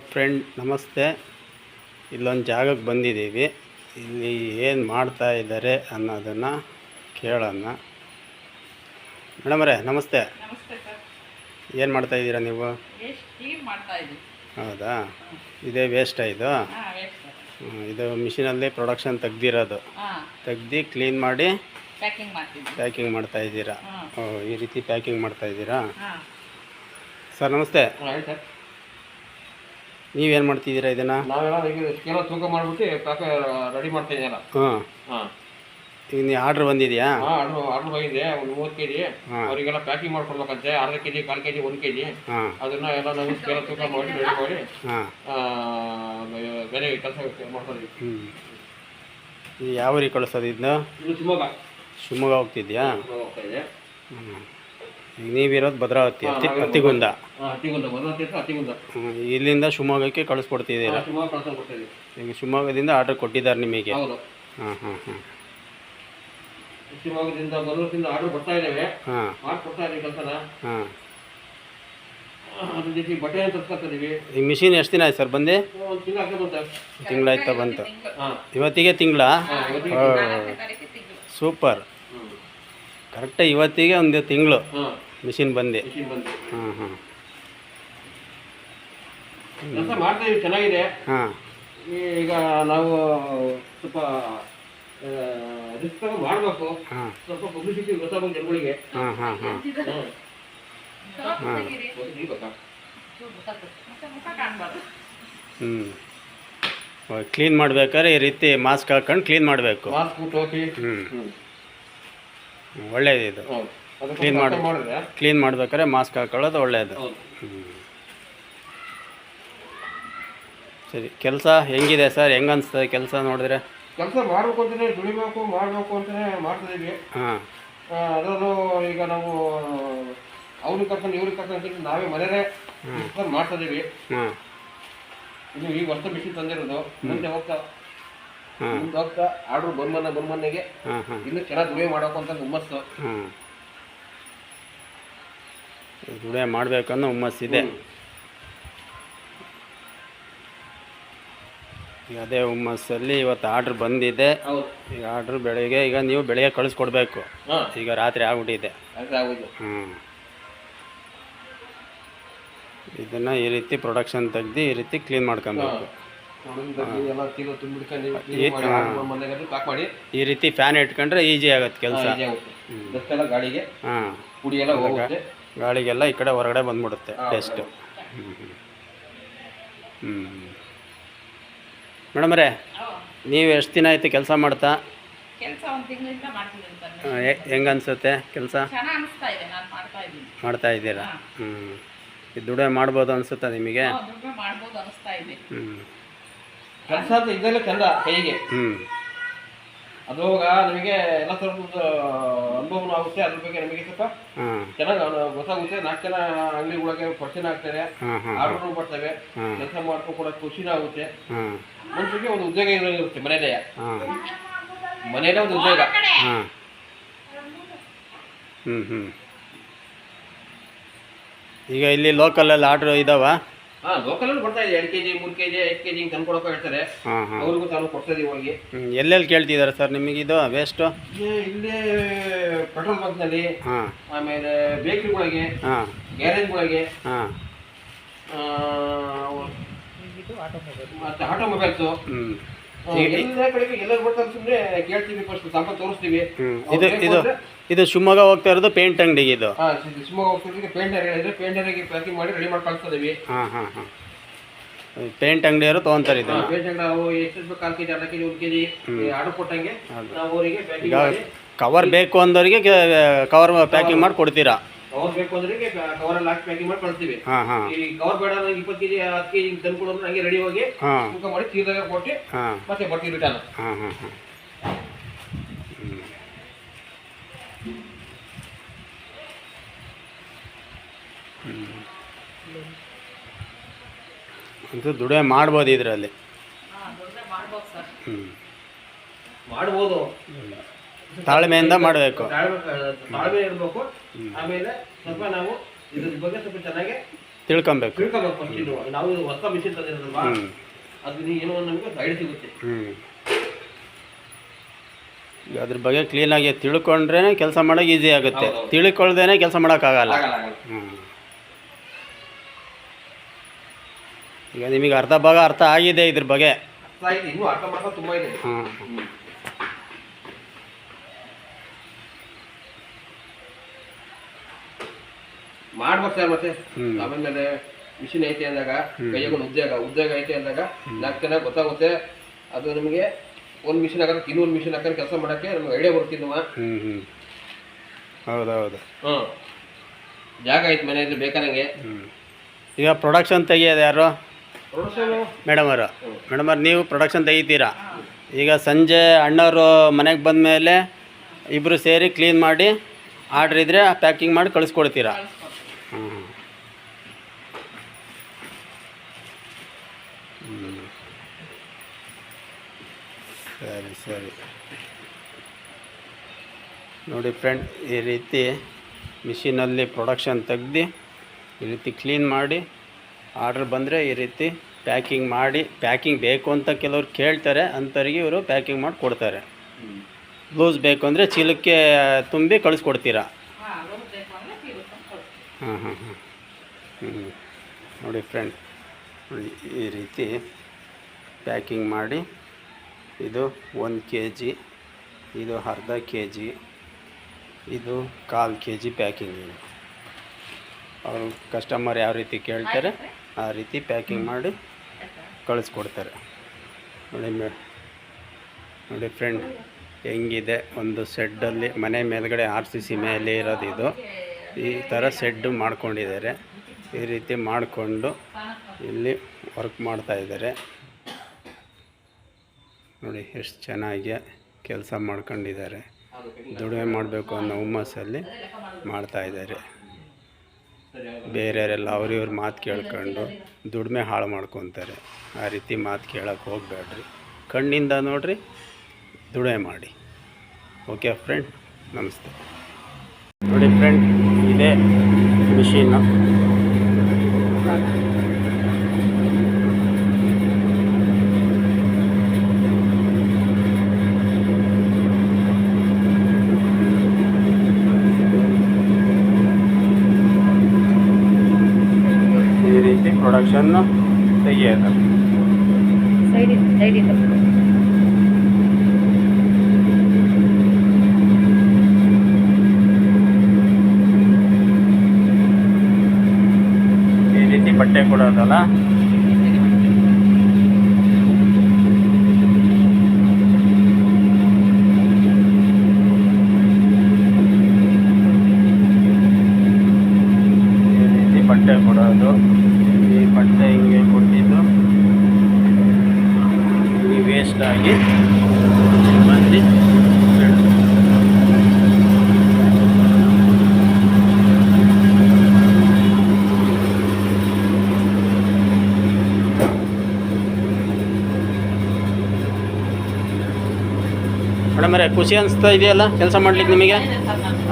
Friend ನಮಸ್ತೆ. ಇಲ್ಲೊಂದು ಜಾಗಕ್ಕೆ ಬಂದಿದ್ದೀವಿ. ಇಲ್ಲಿ ಏನು ಮಾಡ್ತಾ ಇದ್ದಾರೆ ಅನ್ನೋದನ್ನು ಕೇಳೋಣ. ಮೇಡಮರೇ ನಮಸ್ತೆ. ನಮಸ್ತೆ ಸರ್. ಏನು ಮಾಡ್ತಾ ಇದ್ದೀರಾ ನೀವು? ವೇಸ್ಟ್ ಕ್ಲೀನ್ ಮಾಡ್ತಾ ಇದ್ದೀವಿ. ಹೌದಾ? ಇದೇ ವೇಸ್ಟ್ ಇದು? ಇದು ಮಿಷಿನಲ್ಲಿ ಪ್ರೊಡಕ್ಷನ್ ತೆಗ್ದಿರೋದು. ಹಾಂ. ತೆಗ್ದು ಕ್ಲೀನ್ ಮಾಡಿ ಪ್ಯಾಕಿಂಗ್ ಮಾಡ್ತಾ ಇದ್ದೀರಾ? ಓ ಈ ರೀತಿ ಪ್ಯಾಕಿಂಗ್ ಮಾಡ್ತಾ ಇದ್ದೀರಾ? ಹಾಂ. ಸರ್ ನಮಸ್ತೆ. ನೀವೇನು ಮಾಡ್ತಿದ್ದೀರಾ ಇದನ್ನು? ನಾವೆಲ್ಲ ಈಗ ಸ್ಕೇಲ ತೂಕ ಮಾಡ್ಬಿಟ್ಟು ಪ್ಯಾಕ ರೆಡಿ ಮಾಡ್ತಾ ಇದೆಯಲ್ಲ ಹಾಂ. ಹಾಂ. ಈಗ ನೀವು ಆರ್ಡ್ರ್ ಬಂದಿದೆಯಾ? ಹಾಂ ಆರ್ಡ್ರ್ ಆರ್ಡ್ರ್ ಬಂದಿದೆ ಒಂದು ಮೂವತ್ತು ಕೆ ಜಿ ಅವರಿಗೆಲ್ಲ ಪ್ಯಾಕಿಂಗ್ ಮಾಡ್ಕೊಡ್ಬೇಕಂತೆ ಅರ್ಧ ಕೆ ಜಿ ಕಾಲು ಕೆ ಜಿ ಒಂದು ಕೆ ಜಿ ಹಾಂ. ಅದನ್ನ ಎಲ್ಲ ನಾವು ಸ್ಕೇಲ ತೂಕ ಮಾಡಿ ರೆಡಿ ಮಾಡಿ ಹಾಂ. ಬೇರೆ ಕೆಲಸ ಮಾಡ್ಕೊಂಡಿದ್ವಿ ಹ್ಞೂ ಯಾವ ಊರಿಗೆ ಕಳಿಸೋದು ಇದನ್ನ ಇದು ಶಿವಮೊಗ್ಗ. ಶಿವಮೊಗ್ಗ ಹೋಗ್ತಿದ್ಯಾ? ಹೋಗ್ತಾ ಇದೆ. ಹ್ಮ್. ಈಗ ನೀವಿರೋದು ಭದ್ರಾವತಿ ಅತಿ ಅತಿಗುಂದ ಹತ್ತಿಗುಂದ. ಭದ್ರಾವತಿ ಹತ್ರ ಹತ್ತಿಗುಂದ. ಇಲ್ಲಿಂದ ಶಿವಮೊಗ್ಗಕ್ಕೆ ಕಳಿಸ್ಕೊಡ್ತಿದ್ದೀರಾ? ಶಿವಮೊಗ್ಗ ಈಗ ಶಿವಮೊಗ್ಗದಿಂದ ಆರ್ಡರ್ ಕೊಟ್ಟಿದ್ದಾರೆ ನಿಮಗೆ. ಹೌದು. ಹಾಂ ಹಾಂ ಹಾಂ ಶಿವಮೊಗ್ಗದಿಂದ ಆರ್ಡರ್ ಬರ್ತಾ ಇದ್ದೇವೆ ಹಾಂ. ಮಾಡ್ಕೊಡ್ತಾ ಇದೀವಿ ಕೆಲಸನ. ಹಾಂ. ಅದ್ರ ಜೊತೆ ಬಟ್ಟೆ ತರ್ಸ್ಕೊತಾ ಇದೀವಿ ಈ ಮಿಷಿನ್ ಎಷ್ಟು ದಿನ ಆಯ್ತು ಸರ್ ಬಂದು? ಒಂದು ತಿಂಗಳು ಹಾಕಿ ಬಂತ ತಿಂಗಳಾಯ್ತಾ ಬಂತು? ಹಾಂ. ಇವತ್ತಿಗೆ ತಿಂಗಳ? ಸೂಪರ್. ಕರೆಕ್ಟ್ ಕರೆಕ್ಟಾಗಿ ಇವತ್ತಿಗೆ ಒಂದು ತಿಂಗಳು. ಹಾಂ. ಮಿಷಿನ್ ಬಂದೆ. ಮಿಷಿನ್ ಬಂದು. ಹಾಂ ಹಾಂ ಕೆಲಸ ಮಾಡ್ತಾ ಚೆನ್ನಾಗಿದೆ. ಹಾಂ. ಈಗ ನಾವು ಸ್ವಲ್ಪ ರಿಸ್ಕ್ ತಗೊಂಡು ಮಾಡಬೇಕು. ಹಾಂ. ಸ್ವಲ್ಪ ಪಬ್ಲಿಸಿಟಿ ಗೊತ್ತಾಗಬೇಕು ಜನಗಳಿಗೆ. ಹಾಂ ಹಾಂ ಹಾಂ. ಹ್ಞೂ ಕ್ಲೀನ್ ಮಾಡ್ಬೇಕಾದ್ರೆ ಈ ರೀತಿ ಮಾಸ್ಕ್ ಹಾಕೊಂಡು ಕ್ಲೀನ್ ಮಾಡಬೇಕು. ಮಾಸ್ಕ್ ಟೋಪಿ ಹ್ಞೂ ಹ್ಮ್. ಒಳ್ಳೇದಿದು. ಹೌದು. ಮಾಡಿ ಕ್ಲೀನ್ ಮಾಡ್ಬೇಕಾದ್ರೆ ಮಾಸ್ಕ್ ಹಾಕೊಳ್ಳೋದು ಒಳ್ಳೆಯದು ಸರಿ ಕೆಲಸ ಹೆಂಗಿದೆ ಸರ್? ಹೆಂಗೆ ಅನಿಸ್ತದೆ ಕೆಲಸ ನೋಡಿದ್ರೆ? ಕೆಲಸ ಮಾಡಬೇಕು ಅಂತಲೇ ದುಡಿಬೇಕು ಮಾಡಬೇಕು ಅಂತಲೇ ಮಾಡ್ತಿದ್ದೀವಿ ಹಾಂ. ಅದರಲ್ಲೂ ಈಗ ನಾವು ಅವ್ರಿಗೆ ಕರ್ಕೊಂಡು ಇವ್ರಿಗೆ ಕರ್ಕೊಂಡು ನಾವೇ ಮನೇಲೆ ಮಾಡ್ತಿದ್ದೀವಿ ಹಾಂ. ಇದು ಈಗ ವರ್ಷ ಮಿಷಿನ್ ತಂದಿರೋದು. ಮುಂದೆ ಹೋಗ್ತಾ. ಮುಂದೆ ಹೋಗ್ತಾ ಆರ್ಡ್ರು ಬಂದ್ಮನ್ನೆಗೆ ಹಾಂ ಹಾಂ. ಇನ್ನೂ ಚೆನ್ನಾಗಿ ದುಡಿಮೆ ಮಾಡಬೇಕು ಅಂತ ಹುಮ್ಮಸ್ಸು. ಹಾಂ ದುಡಿಯ ಮಾಡಬೇಕನ್ನೋ ಹುಮ್ಮಸ್ಸಿದೆ ಈಗ ಅದೇ ಹುಮ್ಮಸ್ಸಲ್ಲಿ ಇವತ್ತು ಆರ್ಡ್ರ್ ಬಂದಿದೆ. ಈಗ ಆರ್ಡ್ರ್ ಬೆಳಿಗ್ಗೆ ಈಗ ನೀವು ಬೆಳಿಗ್ಗೆ ಕಳಿಸ್ಕೊಡ್ಬೇಕು. ಈಗ ರಾತ್ರಿ ಆಗ್ಬಿಟ್ಟಿದೆ. ಹ್ಞೂ ಇದನ್ನು ಈ ರೀತಿ ಪ್ರೊಡಕ್ಷನ್ ತೆಗ್ದು ಈ ರೀತಿ ಕ್ಲೀನ್ ಮಾಡ್ಕೊಬೇಕು. ಈ- ರೀತಿ ಫ್ಯಾನ್ ಇಟ್ಕೊಂಡ್ರೆ ಈಸಿ ಆಗುತ್ತೆ ಕೆಲಸ. ಈಜಿ ಆಗುತ್ತೆ. ಗಾಡಿಗೆ ಹಾಂ. ಪುಡಿ ಎಲ್ಲ ಹೋಗುತ್ತೆ. ಗಾಳಿಗೆಲ್ಲ ಈ ಕಡೆ ಹೊರಗಡೆ ಬಂದ್ಬಿಡುತ್ತೆ ಟೇಸ್ಟು ಹ್ಞೂ ಹ್ಞೂ ಹ್ಞೂ ಮೇಡಮರೇ ನೀವು ಎಷ್ಟು ದಿನ ಆಯಿತು ಕೆಲಸ ಮಾಡ್ತಾ? ಹೆಂಗ್ ಅನ್ಸುತ್ತೆ ಕೆಲಸ? ಚೆನ್ನಾಗಿ ಅನಿಸ್ತಾ ಇದೆ ನಾನು ಮಾಡ್ತಾ ಇದ್ದೀರಾ. ಹ್ಞೂ ಇದು ದುಡಿಮೆ ಮಾಡ್ಬೋದು ಅನಿಸುತ್ತಾ ನಿಮಗೆ? ಹ್ಞೂ ಕೆಲಸ ಇದೆಲ್ಲ ಇದ್ದಲ್ಲೇ ಚಂದ ಕೈಗೆ. ಹ್ಞೂ ಅದ್ರೊಳಗ ನಮಗೆ ಎಲ್ಲ ಥರದ ಅನುಭವನೂ ಆಗುತ್ತೆ ಅದ್ರ ಬಗ್ಗೆ ನಮಗೆ ಸ್ವಲ್ಪ ಹ್ಮ್ ಚೆನ್ನಾಗಿ ಗೊತ್ತಾಗುತ್ತೆ. ನಾಲ್ಕು ಜನ ಅಂಗಡಿಗಳಿಗೆ ಪರಿಚಯ ಆಗ್ತಾರೆ. ಆರ್ಡರ್ ಬರ್ತವೆ ಕೆಲಸ ಮಾಡ್ಕೊಂಡು ಕೂಡ ಖುಷಿನೂ ಆಗುತ್ತೆ. ಮನುಷ್ಯರಿಗೆ ಒಂದು ಉದ್ಯೋಗ ಇರುತ್ತೆ ಮನೆಯದೇ ಮನೇಲೆ ಒಂದು ಉದ್ಯೋಗ. ಈಗ ಇಲ್ಲಿ ಲೋಕಲಲ್ಲಿ ಆರ್ಡ್ರ್ ಇದಾವ? ಹಾ ಲೋಕಲಲ್ಲಿ ಬರ್ತಾ ಇದೆ ಎರಡು ಕೆಜಿ ಮೂರು ಕೆಜಿ ಐದು ಕೆಜಿ ಹಿಂಗೆ ತಂದು ಕೊಡೋಕೆ ಹೇಳ್ತಾರೆ. ಹಾಂ ಹಾಂ. ಅವ್ರಿಗೂ ತಾನು ಕೊಡ್ತಾ ಇದೀವಿ ಹ್ಮ್, ಎಲ್ಲೆಲ್ಲಿ ಕೇಳ್ತಿದ್ದಾರೆ ಸರ್ ನಿಮಗಿದು ವೇಸ್ಟು ಇಲ್ಲಿ ಪೆಟ್ರೋಲ್ ಬಂಕ್ನಲ್ಲಿ ಹಾಂ. ಆಮೇಲೆ ಬೇಕ್ರಿಗಳಿಗೆ ಹಾಂ. ಗ್ಯಾರೇಜ್ಗಳಿಗೆ ಹಾಂ. ಮತ್ತೆ ಆಟೋಮೊಬೈಲ್ಸು ಹ್ಞೂ ಎಲ್ಲ ಕಡೆಗೆ ಎಲ್ಲರೂ ಬರ್ತಾರೆ ಸುಮ್ಮನೆ ಕೇಳ್ತೀವಿ ಫಸ್ಟ್ ಸಂಪತ್ತು ತೋರಿಸ್ತೀವಿ. ಇದು ಇದು ಇದು ಶಿವಮೊಗ್ಗ ಹೋಗ್ತಾ ಇರೋದು ಪೇಂಟ್ ಅಂಗಡಿಗೆ ಇದು. ಹಾ ಸಿ- ಶಿವಮೊಗ್ಗ ಹೋಗ್ತಿದ್ರೆ ಪೇಂಟರ್ ಹೇಳಿದ್ರೆ ಪೇಂಟರಿಗೆ ಪ್ಯಾಕಿಂಗ್ ಮಾಡಿ ರೆಡಿ ಮಾಡಿ ಕಳಿಸ್ತಾ ಇದೀವಿ ಹಾಂ ಹಾಂ ಹಾಂ. ಪೇಂಟ್ ಅಂಗಡಿಯವರು ತಗೊಂತಾರೆ ಪೇಂಟ್ ನಾವು ಎಷ್ಟು ಬೇಕು ಕಾಲು ಕೆಜಿ ಅರ್ಧ ಕೆಜಿ ಒಂದು ಕೆಜಿ ಆರ್ಡರ್ ಕೊಟ್ಟಂಗೆ ನಾವು ಅವರಿಗೆ ಕವರ್ ಬೇಕು ಅಂದವರಿಗೆ ಕವರ್ ಪ್ಯಾಕಿಂಗ್ ಮಾಡಿ ಕೊಡ್ತೀರಾ? ಕವರ್ ಬೇಕು ಅಂದ್ರೆ ಅಲ್ಲಿ ಹಾಕಿ ಪ್ಯಾಕಿಂಗ್ ಮಾಡಿ ಕಳಿಸ್ತೀವಿ. ಹಾಂ ಹಾಂ. ಈ ಕವರ್ ಬೇಡ ಅಂದ್ರೆ ಇಪ್ಪತ್ತು ಕೆಜಿ ಹತ್ತು ಕೆಜಿ ತಂದು ಅಂದ್ರೆ ಹಂಗೆ ರೆಡಿ ಹೋಗಿ ಹಾಂ. ತೂಕ ಮಾಡಿ ಚೀಲದಾಗ ಕೊಟ್ಟು ಹಾಂ. ಮತ್ತೆ ಬರ್ತೀವಿ ರಿಟರ್ನ್ ಹಾಂ ಹಾಂ ಹಾಂ. ಅಂತೂ ದುಡಿಮೆ ಮಾಡ್ಬೋದು ಇದರಲ್ಲಿ. ಹಾಂ ದುಡ್ಡು ಮಾಡ್ಬೋದು ಸರ್. ಹ್ಞೂ ಮಾಡ್ಬೋದು. ತಾಳ್ಮೆಯಿಂದ ಮಾಡಬೇಕು. ತಾಳ್ಮೆ ಇರಬೇಕು. ಆಮೇಲೆ ಸ್ವಲ್ಪ ನಾವು ಇದ್ರ ಬಗ್ಗೆ ಸ್ವಲ್ಪ ಚೆನ್ನಾಗಿ ತಿಳ್ಕೊಬೇಕು. ತಿಳ್ಕೊಬೇಕು ಫಸ್ಟ್ ನಾವು ಹೊಸ ಮಿಷಿನ್ ತಂದಿರೋದಲ್ವಾ ಅದು ಏನೋ ನಮಗೆ ಗೈಡ್ ಸಿಗುತ್ತೆ. ಈಗ ಅದ್ರ ಬಗ್ಗೆ ಕ್ಲೀನಾಗಿ ತಿಳ್ಕೊಂಡ್ರೆ ಕೆಲಸ ಮಾಡೋಕೆ ಈಸಿ ಆಗುತ್ತೆ. ತಿಳ್ಕೊಳ್ದೇನೆ ಕೆಲಸ ಮಾಡೋಕ್ಕಾಗಲ್ಲ. ಹ್ಞೂ ಈಗ ನಿಮಗೆ ಅರ್ಧ ಭಾಗ ಅರ್ಥ ಆಗಿದೆ ಇದ್ರ ಬಗ್ಗೆ. ಹ್ಞೂ ಮಾಡ್ಬೇಕು ಸರ್ ಮತ್ತೆ. ಆಮೇಲೆ ಮಿಷಿನ್ ಐತೆ ಅಂದಾಗ ಕೈಗೊಂಡು ಉದ್ಯೋಗ ಉದ್ಯೋಗ ಐತೆ ಅಂದಾಗ ನಾಲ್ಕು ಜನ ಗೊತ್ತಾಗುತ್ತೆ. ಅದು ನಮಗೆ ಒಂದು ಮಿಷಿನ್ ಹಾಕ ಇನ್ನೊಂದು ಮಿಷಿನ್ ಹಾಕ ಕೆಲಸ ಮಾಡೋಕ್ಕೆ ನಮ್ಗೆ ಐಡಿಯಾ ಬರ್ತಿದ್ವ ಹೌದೌದು. ಹ್ಞೂ ಜಾಗ ಐತೆ ಮನೆ ಬೇಕಾದಂಗೆ ಹ್ಞೂ ಈಗ ಪ್ರೊಡಕ್ಷನ್ ತೆಗಿಯೋದು ಯಾರು? ಪ್ರೊಡಕ್ಷನ್ ಮೇಡಮ್ ಅವರು. ಮೇಡಮ್ ಅವ್ರು ನೀವು ಪ್ರೊಡಕ್ಷನ್ ತೆಗಿತೀರಾ? ಈಗ ಸಂಜೆ ಅಣ್ಣವರು ಮನೆಗೆ ಬಂದ ಮೇಲೆ ಇಬ್ಬರು ಸೇರಿ ಕ್ಲೀನ್ ಮಾಡಿ ಆರ್ಡ್ರ್ ಇದ್ದರೆ ಪ್ಯಾಕಿಂಗ್ ಮಾಡಿ ಕಳಿಸ್ಕೊಡ್ತೀರಾ? ಸರಿ ಸರಿ. ನೋಡಿ ಫ್ರೆಂಡ್ ಈ ರೀತಿ ಮಿಷಿನಲ್ಲಿ ಪ್ರೊಡಕ್ಷನ್ ತೆಗ್ದು ಈ ರೀತಿ ಕ್ಲೀನ್ ಮಾಡಿ ಆರ್ಡ್ರ್ ಬಂದರೆ ಈ ರೀತಿ ಪ್ಯಾಕಿಂಗ್ ಮಾಡಿ ಪ್ಯಾಕಿಂಗ್ ಬೇಕು ಅಂತ ಕೆಲವ್ರು ಕೇಳ್ತಾರೆ ಅಂಥವ್ರಿಗೆ ಇವರು ಪ್ಯಾಕಿಂಗ್ ಮಾಡಿ ಕೊಡ್ತಾರೆ ಲೂಸ್ ಬೇಕು ಅಂದರೆ ಚೀಲಕ್ಕೆ ತುಂಬಿ ಕಳಿಸ್ಕೊಡ್ತೀರಾ ಹಾಂ ಲೋನ್ ಬೇಕು ಅಂದರೆ ತೀರಿಸ್ಕೊಂಡು ಕೊಡ್ತೀವಿ ಹಾಂ ಹಾಂ ಹಾಂ ಹ್ಞೂ ನೋಡಿ ಫ್ರೆಂಡ್ ನೋಡಿ ಈ ರೀತಿ ಪ್ಯಾಕಿಂಗ್ ಮಾಡಿ ಇದು ಒಂದು ಕೆ ಜಿ ಇದು ಅರ್ಧ ಕೆ ಜಿ ಇದು ಕಾಲು ಕೆ ಜಿ ಪ್ಯಾಕಿಂಗ್ ಇದು. ಅವರು ಕಸ್ಟಮರ್ ಯಾವ ರೀತಿ ಕೇಳ್ತಾರೆ ಆ ರೀತಿ ಪ್ಯಾಕಿಂಗ್ ಮಾಡಿ ಕಳಿಸ್ಕೊಡ್ತಾರೆ. ನೋಡಿ ಮೇ ನೋಡಿ ಫ್ರೆಂಡ್ ಹೆಂಗಿದೆ? ಒಂದು ಸೆಡ್ಡಲ್ಲಿ ಮನೆ ಮೇಲ್ಗಡೆ ಆರ್ ಸಿ ಸಿ ಮೇಲೆ ಇರೋದು ಇದು. ಈ ಥರ ಸೆಡ್ಡು ಮಾಡ್ಕೊಂಡಿದ್ದಾರೆ. ಈ ರೀತಿ ಮಾಡಿಕೊಂಡು ಇಲ್ಲಿ ವರ್ಕ್ ಮಾಡ್ತಾ ಇದ್ದಾರೆ. ನೋಡಿ ಎಷ್ಟು ಚೆನ್ನಾಗಿ ಕೆಲಸ ಮಾಡ್ಕೊಂಡಿದ್ದಾರೆ. ದುಡಿಮೆ ಮಾಡಬೇಕು ಅನ್ನೋ ಹುಮ್ಮಸ್ಸಲ್ಲಿ ಮಾಡ್ತಾ ಇದ್ದಾರೆ. ಬೇರೆಯವರೆಲ್ಲ ಅವ್ರಿವ್ರ ಮಾತು ಕೇಳ್ಕೊಂಡು ದುಡಿಮೆ ಹಾಳು ಮಾಡ್ಕೊತಾರೆ. ಆ ರೀತಿ ಮಾತು ಕೇಳಕ್ಕೆ ಹೋಗಬೇಡ್ರಿ. ಕಣ್ಣಿಂದ ನೋಡಿರಿ, ದುಡಿಮೆ ಮಾಡಿ. ಓಕೆ ಫ್ರೆಂಡ್ ನಮಸ್ತೆ. ನೋಡಿ ಫ್ರೆಂಡ್ ಇದೇ ಮಿಷಿನ್ನು ಈ ರೀತಿ ಪ್ರೊಡಕ್ಷನ್ನು ತೆಗಿಯೋದು ಸೈಡಿಂದ ಸೈಡಿಂದ ಈ ರೀತಿ ಬಟ್ಟೆ ಕೊಡೋದಲ್ಲ? ಬಟ್ಟೆ ಕೊಡೋದು. ಈ ಬಟ್ಟೆ ಹಿಂಗೆ ಕೊಟ್ಟಿದ್ದು. ಈ ವೇಸ್ಟ್ ಆಗಿ ಬಂದು ಮೇಡಮರೇ ಖುಷಿ ಅನಿಸ್ತಾ ಇದೆಯಲ್ಲ ಕೆಲಸ ಮಾಡ್ಲಿಕ್ಕೆ ನಿಮಗೆ?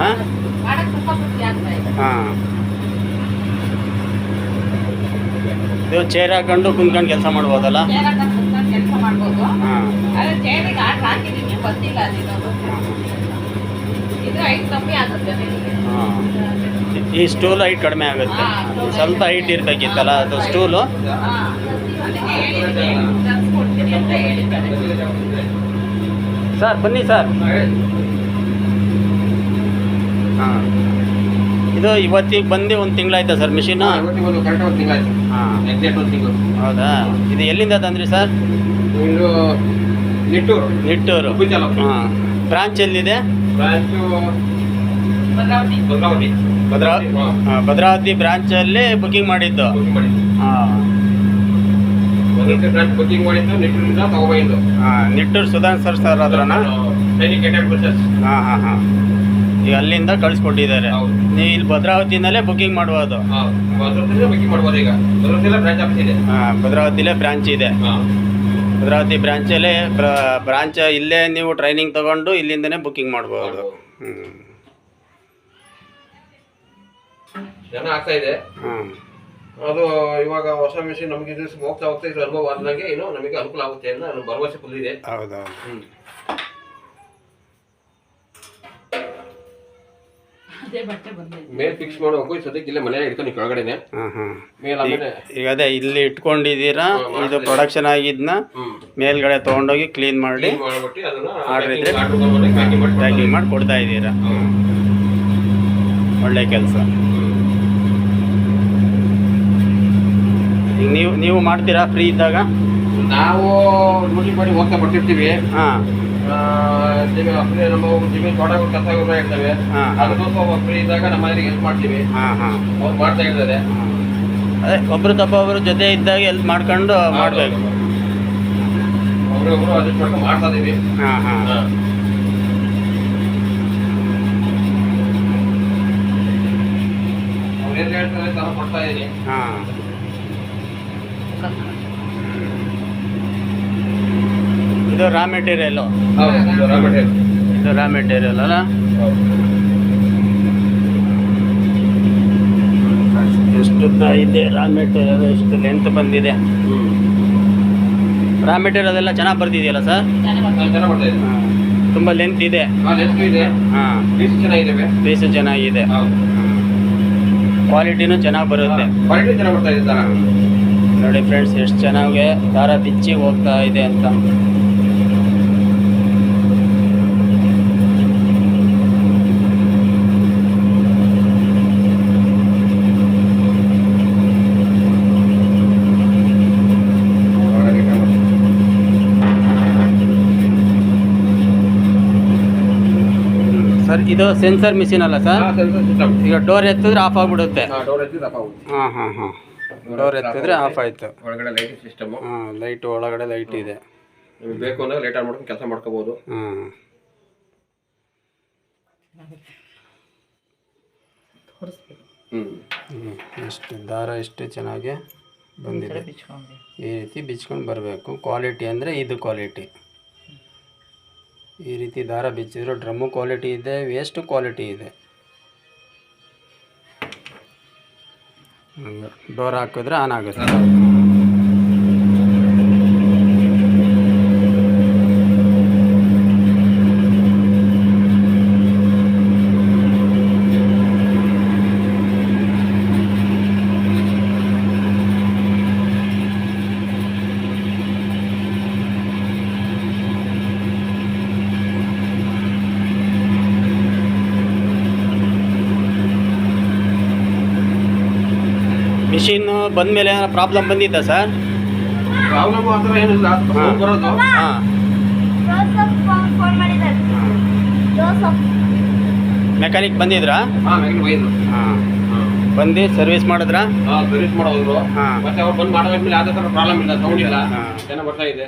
ಹಾಂ? ಹಾಂ. ಚೇರ್ ಹಾಕೊಂಡು ಕುಂತ್ಕೊಂಡು ಕೆಲಸ ಮಾಡ್ಬೋದಲ್ಲ? ಹಾಂ. ಈ ಸ್ಟೂಲ್ ಹೈಟ್ ಕಡಿಮೆ ಆಗುತ್ತೆ. ಸ್ವಲ್ಪ ಹೈಟ್ ಇರಬೇಕಿತ್ತಲ್ಲ, ಅದು ಸ್ಟೂಲು ಸರ್ ಬನ್ನಿ ಸರ್. ಹಾಂ. ಇದು ಇವತ್ತಿಗೆ ಬಂದು ಒಂದು ತಿಂಗಳಾಯ್ತಾ ಸರ್ ಮಿಷಿನು ಹಾಂ ಎಕ್ಸಾಕ್ಟ್ ಒಂದು ತಿಂಗಳು. ಹೌದಾ? ಇದು ಎಲ್ಲಿಂದ ತಂದ್ರಿ ಸರ್? ಇದು ನಿಟ್ಟೂರು. ಹಾಂ. ಬ್ರಾಂಚ್ ಎಲ್ಲಿದೆ? ಬ್ರಾಂಚು ಭದ್ರಾವತಿ. ಭದ್ರಾವತಿ. ಭದ್ರಾವತಿ. ಬ್ರಾಂಚಲ್ಲಿ ಬುಕ್ಕಿಂಗ್ ಮಾಡಿದ್ದು. ಹಾಂ. ಭದ್ರಾವತಿ ಬ್ರಾಂಚ್ ಬುಕಿಂಗ್ ಮಾಡಿದ್ದು ನಿಟ್ಟೂರಿಂದ ತಗೊಬಂದು ಹಾಂ ನಿಟ್ಟೂರು ಸುಧಾನ್ ಸರ್ ಸರ್ ಹತ್ರನಾ ಸೈನಿಕ್ ಅಟ್ಯಾಕ್ ಬಸ್ಸಸ್ ಹಾಂ ಹಾಂ ಹಾಂ. ಈಗ ಅಲ್ಲಿಂದ ಕಳಿಸ್ಕೊಟ್ಟಿದ್ದಾರೆ. ಹೌದು. ನೀವು ಇಲ್ಲಿ ಭದ್ರಾವತಿನಲ್ಲೇ ಬುಕಿಂಗ್ ಮಾಡ್ಬೋದು. ಹಾಂ ಭದ್ರಾವತಿಯಿಂದ ಬುಕಿಂಗ್ ಮಾಡ್ಬೋದು ಈಗ. ಭದ್ರಾವತಿಯಲ್ಲ ಬ್ರಾಂಚ್ ಆಫೀಸ್ ಇದೆ. ಹಾಂ ಭದ್ರಾವತಿಲೇ ಬ್ರಾಂಚ್ ಇದೆ. ಹಾಂ. ಭದ್ರಾವತಿ ಬ್ರಾಂಚಲ್ಲೇ ಬ್ರಾಂಚ್ ಇಲ್ಲೇ ನೀವು ಟ್ರೈನಿಂಗ್ ತಗೊಂಡು ಇಲ್ಲಿಂದನೇ ಬುಕಿಂಗ್ ಮಾಡ್ಬೋದು. ಮಾಡ್ಬೋದು. ಹ್ಞೂ ಜನ ಆಗ್ತಾ ಇದೆ. ಹಾಂ ಅದು ಇವಾಗ ಹೊಸ ಮಿಷಿನ್ ನಮಗೆ ಇದು ಹೋಗ್ತಾ ಹೋಗ್ತಾ ಇದು ಅನುಭವ ಆದಂಗೆ ಏನೋ ನಮಗೆ ಅನುಕೂಲ ಆಗುತ್ತೆ ಅಂತ ನಾನು ಭರವಸೆ ಫುಲ್ ಹೌದಾ ಹೌದೌದು. ಮೇಲ್ ಫಿಕ್ಸ್ ಮಾಡೋಕು ಈ ಸದ್ಯಕ್ಕೆ ಇಲ್ಲೇ ಮನೆ ಇಟ್ಕೊಂಡು ಈ ಕೆಳಗಡೆನೆ. ಹಾಂ ಹಾಂ ಮೇಲ್ ಆಮೇಲೆ ಈಗ ಅದೇ ಇಲ್ಲಿ ಇಟ್ಕೊಂಡಿದ್ದೀರಾ? ಇದು ಪ್ರೊಡಕ್ಷನ್ ಆಗಿದ್ನ? ಮೇಲ್ಗಡೆ ತೊಗೊಂಡೋಗಿ ಕ್ಲೀನ್ ಮಾಡಿ ಕ್ಲೀನ್ ಮಾಡ್ಬಿಟ್ಟು ಅದನ್ನ Order ಇದ್ರೆ ಪ್ಯಾಕಿಂಗ್ ಮಾಡಿ ಪ್ಯಾಕಿಂಗ್ ಮಾಡಿ ಕೊಡ್ತಾ ಇದ್ದೀರಾ? ಒಳ್ಳೆ ಕೆಲಸ. ಈಗ ನೀವು ನೀವು ಮಾಡ್ತೀರಾ ಫ್ರೀ ಇದ್ದಾಗ? ನಾವು ಡ್ಯೂಟಿ ಮಾಡಿ ಹೋಗ್ತಾ ಬರ್ತಿರ್ತೀವಿ. ಹಾಂ. ನಮ್ಮ ಜಮೀನು ತೋಟ ಕೆಲಸ ಇರ್ತವೆ. ಅದಕ್ಕೋಸ್ಕರ ಫ್ರೀ ಇದ್ದಾಗ ನಮ್ಮ ಮನೆಗೆ ಹೆಲ್ಪ್ ಮಾಡ್ತೀವಿ. ಹಾಂ ಹಾಂ. ಅವ್ರು ಮಾಡ್ತಾ ಇದ್ದಾರೆ. ಅದೇ ಒಬ್ರು ತಪ್ಪ ಒಬ್ರು ಜೊತೆ ಇದ್ದಾಗ ಎಲ್ಪ್ ಮಾಡ್ಕೊಂಡು ಮಾಡಬೇಕು. ಒಬ್ರಿಗೊಬ್ರು ಅಡ್ಜಸ್ಟ್ ಮಾಡ್ಕೊಂಡು ಮಾಡ್ತಾ ಇದೀವಿ. ಹಾಂ ಹಾಂ. ಅವ್ರು ಏನ್ ಹೇಳ್ತಾರೆ ತರ ಕೊಡ್ತಾ ಇದೀನಿ ಹಾಂ. ಇದು ರಾ ಮೆಟೀರಿಯಲ್ಲು ಇದು ರಾ ಮೆಟೀರಿಯಲ್ ಅಲ್ಲ. ಎಷ್ಟು ಇದೆ ರಾ ಮೆಟೀರಿಯಲ್ ಎಷ್ಟು ಲೆಂತ್ ಬಂದಿದೆ. ರಾ ಮೆಟೀರಿಯಲ್ ಎಲ್ಲ ಚೆನ್ನಾಗಿ ಬರ್ತಿದೆಯಲ್ಲ ಸರ್. ತುಂಬ ಲೆಂತ್ ಇದೆ. ಹಾ, ಪೀಸ್ ಚೆನ್ನಾಗಿದೆ. ಕ್ವಾಲಿಟಿನೂ ಚೆನ್ನಾಗಿ ಬರುತ್ತೆ. ನೋಡಿ ಫ್ರೆಂಡ್ಸ್ ಎಷ್ಟು ಚೆನ್ನಾಗೆ ದಾರ ಬಿಚ್ಚಿ ಹೋಗ್ತಾ ಇದೆ ಅಂತ. ಸರ್ ಇದು ಸೆನ್ಸರ್ ಮಿಷಿನ್ ಅಲ್ಲ ಸರ್? ಈಗ ಡೋರ್ ಎತ್ತಿದ್ರೆ ಆಫ್ ಆಗ್ಬಿಡುತ್ತೆ. ಹಾಂ ಹಾಂ ಹಾಂ. ಡೋರ್ ಎತ್ತಿದ್ರೆ ಆಫ್ ಆಯಿತು. ಒಳಗಡೆ ಲೈಟ್ ಸಿಸ್ಟಮ್ ಹಾಂ ಲೈಟ್ ಒಳಗಡೆ ಲೈಟ್ ಇದೆ. ನಿಮ್ಗೆ ಬೇಕು ಅಂದ್ರೆ ಲೇಟ್ ಆನ್ ಮಾಡ್ಕೊಂಡು ಕೆಲಸ ಮಾಡ್ಕೋಬಹುದು ಹಾಂ ಎಷ್ಟು ದಾರ ಎಷ್ಟು ಚೆನ್ನಾಗಿ ಬಂದಿದೆ. ಈ ರೀತಿ ಬಿಚ್ಕೊಂಡು ಬರಬೇಕು. ಕ್ವಾಲಿಟಿ ಅಂದರೆ ಇದು ಕ್ವಾಲಿಟಿ ಈ ರೀತಿ ದಾರ ಬಿಚ್ಚಿದ್ರು ಡ್ರಮ್ಮು ಕ್ವಾಲಿಟಿ ಇದೆ ವೇಸ್ಟು ಕ್ವಾಲಿಟಿ ಇದೆ. ಡೋರ್ ಹಾಕಿದ್ರೆ ಆನ್ ಆಗುತ್ತೆ. ಮಿಷಿನ್ ಬಂದಮೇಲೆ ಏನಾರ ಪ್ರಾಬ್ಲಮ್ ಬಂದಿತ್ತಾ ಸರ್ ಪ್ರಾಬ್ಲಮ್ ಆ ಥರ ಏನಿಲ್ಲ. sound ಬರೋದು. ಹಾಂ. ಫೋನ್ ಫೋನ್ ಮೆಕ್ಯಾನಿಕ್ ಬಂದಿದ್ರಾ? ಹಾ ಮ್ಯಾಗಿನ ಒಯ್ದು ಹಾಂ. ಬಂದು ಸರ್ವಿಸ್ ಮಾಡಿದ್ರಾ? ಹಾ ಸರ್ವಿಸ್ ಮಾಡೋದ್ರು. ಹಾಂ. ಮತ್ತೆ ಅವ್ರು ಬಂದು ಮಾಡಾದ್ಮೇಲೆ ಯಾವುದೇ ಥರ ಪ್ರಾಬ್ಲಮ್ ಇಲ್ಲ ಸೌಂಡ್ ಇಲ್ಲ. ಹಾ. ಚೆನ್ನಾಗಿ ಬರ್ತಾ ಇದೆ.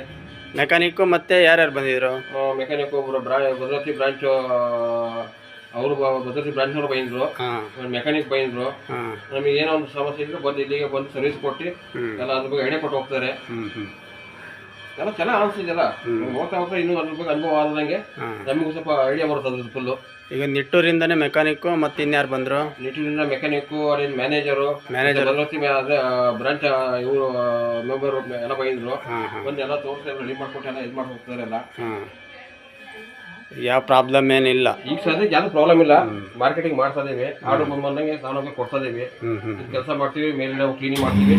ಮೆಕ್ಯಾನಿಕ್ಕು ಮತ್ತೆ ಯಾರ್ಯಾರು ಬಂದಿದ್ರು? ಮೆಕ್ಯಾನಿಕ್ ಒಬ್ಬರು ಬ್ರಾ ಭದ್ರಾವತಿ ಬ್ರಾಂಚ್ ಅವರು ಭದ್ರಾವತಿ ಬ್ರಾಂಚ್ ಬೈಂದ್ರು. ಮೆಕ್ಯಾನಿಕ್ ಬೈಂದ್ರು. ನಮಗೆ ಏನೋ ಒಂದು ಸಮಸ್ಯೆ ಇದ್ರೆ ಬಂದು ಇಲ್ಲಿಗೆ ಬಂದು ಸರ್ವಿಸ್ ಕೊಟ್ಟು. ಎಲ್ಲ ಅದ್ರ ಬಗ್ಗೆ ಐಡಿಯಾ ಕೊಟ್ಟು ಹೋಗ್ತಾರೆ. ಎಲ್ಲ ಚೆನ್ನಾಗಿ ಅನಿಸ್ತಿದೆಲ್ಲ ಹೋಗ್ತಾ ಹೋಗ್ತಾ ಇನ್ನೂ ಅದ್ರ ಬಗ್ಗೆ ಅನುಭವ ಆದಂಗೆ ನಮಗೂ ಸ್ವಲ್ಪ ಐಡಿಯಾ ಬರುತ್ತೆ ಅದ್ರ ಫುಲ್ಲು ಈಗ ನಿಟ್ಟೂರಿಂದನೇ ಮೆಕ್ಯಾನಿಕ್ಕು ಮತ್ತೆ ಇನ್ಯಾರು ಬಂದರು? ನಿಟ್ಟೂರಿಂದ ಮೆಕ್ಯಾನಿಕ್ಕು ಅಲ್ಲಿ ಮ್ಯಾನೇಜರು ಮ್ಯಾನೇಜರ್ ಬ್ರಾಂಚ್ ಇವರು ಮೆಂಬರ್ ಎಲ್ಲ ಬೈದ್ರು. ಬಂದು ಎಲ್ಲ ತೋರಿಸಿ ರೆಡಿ ಮಾಡ್ಕೊಟ್ಟು ಎಲ್ಲ ಇದು ಮಾಡಿ ಹೋಗ್ತಾರೆ ಎಲ್ಲ ಯಾವ ಪ್ರಾಬ್ಲಮ್ ಏನಿಲ್ಲ. ಈಗ ಸದ್ಯಕ್ಕೆ ಯಾವ್ದು ಪ್ರಾಬ್ಲಮ್ ಇಲ್ಲ. ಮಾರ್ಕೆಟಿಂಗ್ ಮಾಡ್ತಾ ಇದೀವಿ. ಆರ್ಡರ್ ಬಂದಂಗೆ ನಾವು ಕೊಡ್ತಾ ಇದೀವಿ. ಕೆಲಸ ಮಾಡ್ತೀವಿ ಮೇಲೆ ನಾವು ಕ್ಲೀನಿಂಗ್ ಮಾಡ್ತೀವಿ.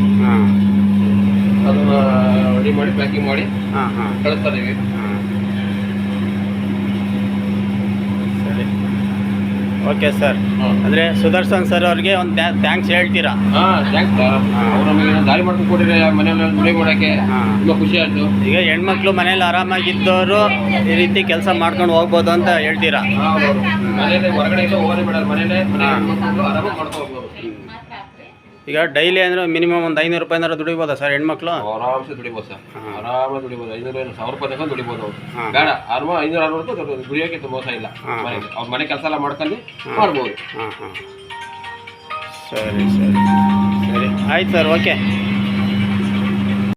ಅದನ್ನ ರೆಡಿ ಮಾಡಿ ಪ್ಯಾಕಿಂಗ್ ಮಾಡಿ ಹಾಂ ಹಾಂ. ಕಳಿಸ್ತಾ ಇದೀವಿ ಹಾಂ ಸರಿ ಓಕೆ ಸರ್ ಅಂದ್ರೆ ಸುದರ್ಶನ್ ಸರ್ ಅವ್ರಿಗೆ ಒಂದು ಥ್ಯಾಂಕ್ಸ್ ಹೇಳ್ತೀರಾ? ಹಾ ಥ್ಯಾಂಕ್ಸ್ ಅವ್ರು ನಮಗೆ ದಾರಿ ಮಾಡ್ಕೊಂಡು ಕೊಟ್ಟಿದ್ರೆ ಮನೆಯಲ್ಲಿ ದುಡಿ ಮಾಡೋಕ್ಕೆ ತುಂಬಾ ಖುಷಿ ಆಯ್ತು. ಈಗ ಹೆಣ್ಮಕ್ಳು ಮನೇಲಿ ಆರಾಮಾಗಿದ್ದವರು ಈ ರೀತಿ ಕೆಲಸ ಮಾಡ್ಕೊಂಡು ಹೋಗ್ಬೋದು ಅಂತ ಹೇಳ್ತೀರಾ? ಮನೇಲಿ ಹೊರಗಡೆ ಹೋಗೋದೇ ಬೇಡ. ಮನೇಲೆ ಮನೆ ಆರಾಮಾಗಿ ಮಾಡ್ಕೊಂಡು ಹೋಗ್ಬೋದು. ಈಗ ಡೈಲಿ ಅಂದರೆ ಮಿನಿಮಮ್ ಒಂದು ಐನೂರು ರೂಪಾಯಿನಾರು ದುಡಿಬೋದಾ ಸರ್ ಹೆಣ್ಮಕ್ಳು? ಆರಾಮ್ಸೆ ದುಡಿಬೋದು ಸರ್ ಆರಾಮಾಗಿ ದುಡಿಬೋದು. ಐನೂರು ಏನು ಸಾವಿರ ರೂಪಾಯಿ ತನಕ ದುಡಿಬೋದು ಅವ್ರು. ಬೇಡ ಆರ್ಮ ಐನೂರು ಅರವತ್ತು ದುಡಿಯೋಕೆ ಮೋಸ ಇಲ್ಲ. ಮನೆಗೆ ಅವ್ರ ಮನೆ ಕೆಲಸ ಎಲ್ಲ ಮಾಡ್ಕೊಂಡು ಮಾಡ್ಬೋದು. ಹಾಂ ಹಾಂ. ಸರಿ ಸರಿ. ಸರಿ. ಆಯ್ತು ಸರ್ ಓಕೆ